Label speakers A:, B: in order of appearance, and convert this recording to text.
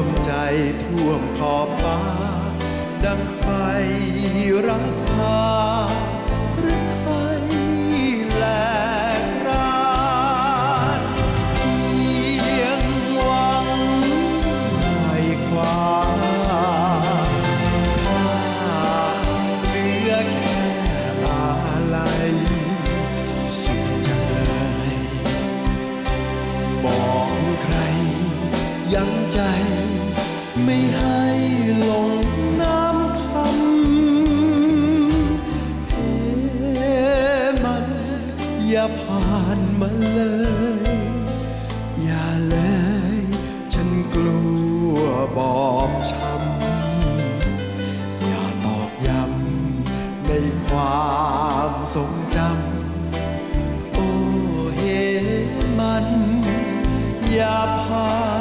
A: วมใจท่วมขอบฟ้า ดังไฟรักพาหรือไทยแหลกรานเพียงหวังในความเรื่อแค่อะไรสุดจัเลยบอกใคร ยังใจ ไม่ให้หลงน้ำคำเอมันอย่าผ่านมาเลย อย่าเลย ฉันกลัวบอบช้ำอย่าตอกย้ำในความทรงจำโอ้เหมันอย่าผ่าน